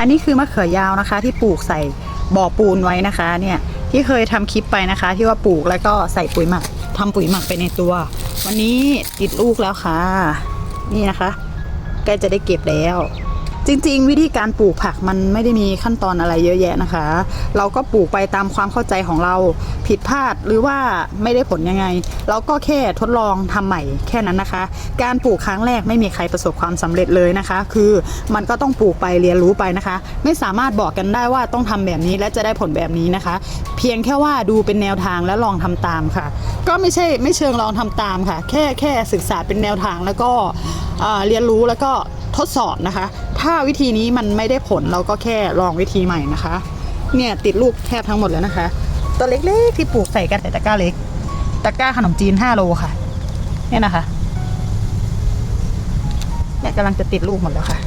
อันนี้คือมะเขือยาวนะคะ ที่ปลูกใส่บ่อปูนไว้นะคะเนี่ยที่เคยทำคลิปไปนะคะ ที่ว่าปลูกแล้วก็ใส่ปุ๋ยหมักทำปุ๋ยหมักไปในตัว วันนี้ติดลูกแล้วค่ะ นี่นะคะใกล้จะได้เก็บแล้ว จริงๆ วิธีการปลูกผักมันไม่ได้มีขั้นตอนอะไรเยอะแยะนะคะ เราก็ปลูกไปตามความเข้าใจของเราผิดพลาดหรือว่าไม่ได้ผลยังไง เราก็แค่ทดลองทำใหม่แค่นั้นนะคะ การปลูกครั้งแรกไม่มีใครประสบความสำเร็จเลยนะคะ คือมันก็ต้องปลูกไปเรียนรู้ไปนะคะ ไม่สามารถบอกกันได้ว่าต้องทำแบบนี้และจะได้ผลแบบนี้นะคะ เพียงแค่ว่าดูเป็นแนวทางแล้วลองทำตามค่ะ ก็ไม่ใช่ไม่เชิงลองทำตามค่ะ แค่แค่ศึกษาเป็นแนวทางแล้วก็เรียนรู้แล้วก็ ทดสอบนะคะ ถ้าวิธีนี้มันไม่ได้ผลเราก็แค่ลองวิธีใหม่นะคะ เนี่ยติดลูกแทบทั้งหมดแล้วนะคะ ตัวเล็กๆที่ปลูกใส่กันแต่ตะกร้าเล็ก ตะกร้าขนมจีน5โลค่ะ เนี่ยนะคะเนี่ยกำลังจะติดลูกหมดแล้วค่ะ